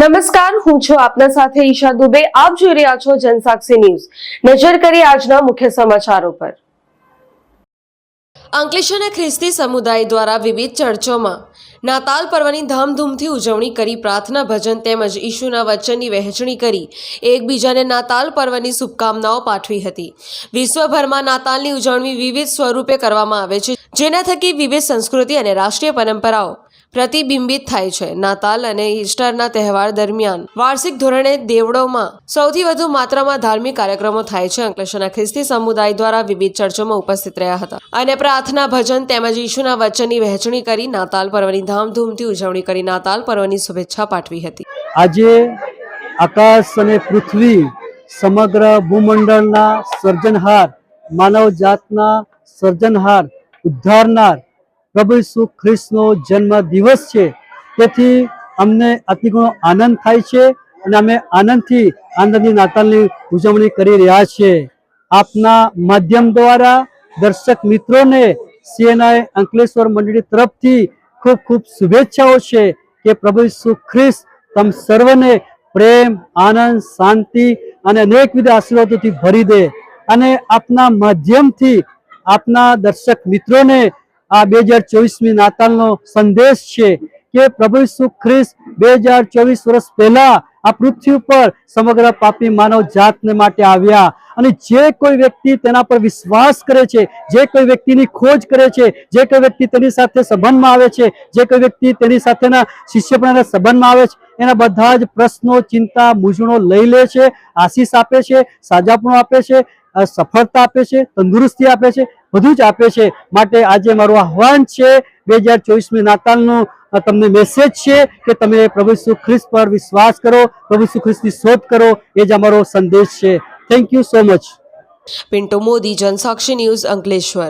નમસ્કાર, હું છું આપના સાથે ઈશા દુબે. આપ જોઈ રહ્યા છો જનસાક્ષી ન્યૂઝ. નજર કરી આજના મુખ્ય સમાચારો પર. અંકલેશ્વરના ખ્રિસ્તી સમુદાય દ્વારા વિવિધ ચર્ચોમાં નાતાલ પર્વની ધામધૂમથી ઉજવણી કરી પ્રાર્થના ભજન તેમજ ઈશુના વચનની વહેંચણી કરી. એકબીજાને નાતાલ પર્વની શુભકામનાઓ પાઠવી હતી. વિશ્વભરમાં નાતાલની ઉજવણી વિવિધ સ્વરૂપે કરવામાં આવે છે, જેના થકી વિવિધ સંસ્કૃતિ અને રાષ્ટ્રીય પરંપરાઓ પ્રતિબિંબિત થાય છે. નાતાલ અને ઈસ્ટરના તહેવાર દરમિયાન વાર્ષિક ધોરણે દેવળોમાં સૌથી વધુ માત્રામાં ધાર્મિક કાર્યક્રમો થાય છે. અંકલેશ્વરના ખ્રિસ્તી સમુદાય દ્વારા વિવિધ ચર્ચોમાં ઉપસ્થિત રહ્યા હતા. અને પ્રાર્થના, ભજન તેમજ ઈશુના વચનની વહેંચણી કરી નાતાલ પર્વની ધામધૂમથી ઉજવણી કરી નાતાલ પર્વની શુભેચ્છા પાઠવી હતી. આજે આકાશ અને પૃથ્વી સમગ્ર ભૂમંડળના સર્જનહાર માનવ જાતના સર્જનહાર, ઉદ્ધારનાર પ્રભુ ઈસુ ખ્રિસ્તનો જન્મ દિવસ છે. તેથી અમને અતિ આનંદ થાય છે અને અમે આનંદથી આનંદની નાતાલની ઉજવણી કરી રહ્યા છીએ આપના માધ્યમ દ્વારા દર્શક મિત્રોને સીએનઆઈ અંકલેશ્વર મંડળી તરફથી ખૂબ ખૂબ શુભેચ્છાઓ છે કે પ્રભુ ઈસુ ખ્રિસ્ત તમ સર્વને પ્રેમ, આનંદ, શાંતિ અને અનેકવિધ આશીર્વાદોથી ભરી દે. અને આપના માધ્યમથી આપના દર્શક મિત્રોને આ બે હજાર ચોવીસમી નાતાલનો સંદેશ છે કે પ્રભુ ઈસુ ખ્રિસ્ત બે હજાર ચોવીસ વર્ષ પહેલા આ પૃથ્વી ઉપર સમગ્ર પાપી માનવ જાતને માટે આવ્યા. અને જે કોઈ વ્યક્તિ તેના પર વિશ્વાસ કરે છે, જે કોઈ વ્યક્તિની ખોજ કરે છે, જે કોઈ વ્યક્તિ તેની સાથે સંબંધમાં આવે છે, જે કોઈ વ્યક્તિ તેની સાથેના શિષ્યપણાના સંબંધમાં આવે છે, એના બધા જ પ્રશ્નો, ચિંતા, મૂંઝવણો લઈ લે છે, આશીષ આપે છે સાજાપણું આપે છે સફળતા આપે છે, તંદુરસ્તી આપે છે બધું જ આપે છે. માટે આજે મારું આહવાન છે, બે હજાર ચોવીસમી નાતાલનું તમને મેસેજ છે કે તમે પ્રભુ ખ્રિસ્ત પર વિશ્વાસ કરો, પ્રભુ ખ્રિસ્તની શોધ કરો, એ જ અમારો સંદેશ છે. Thank you so much Pintu Modi, Jansakshi news Ankleshwar.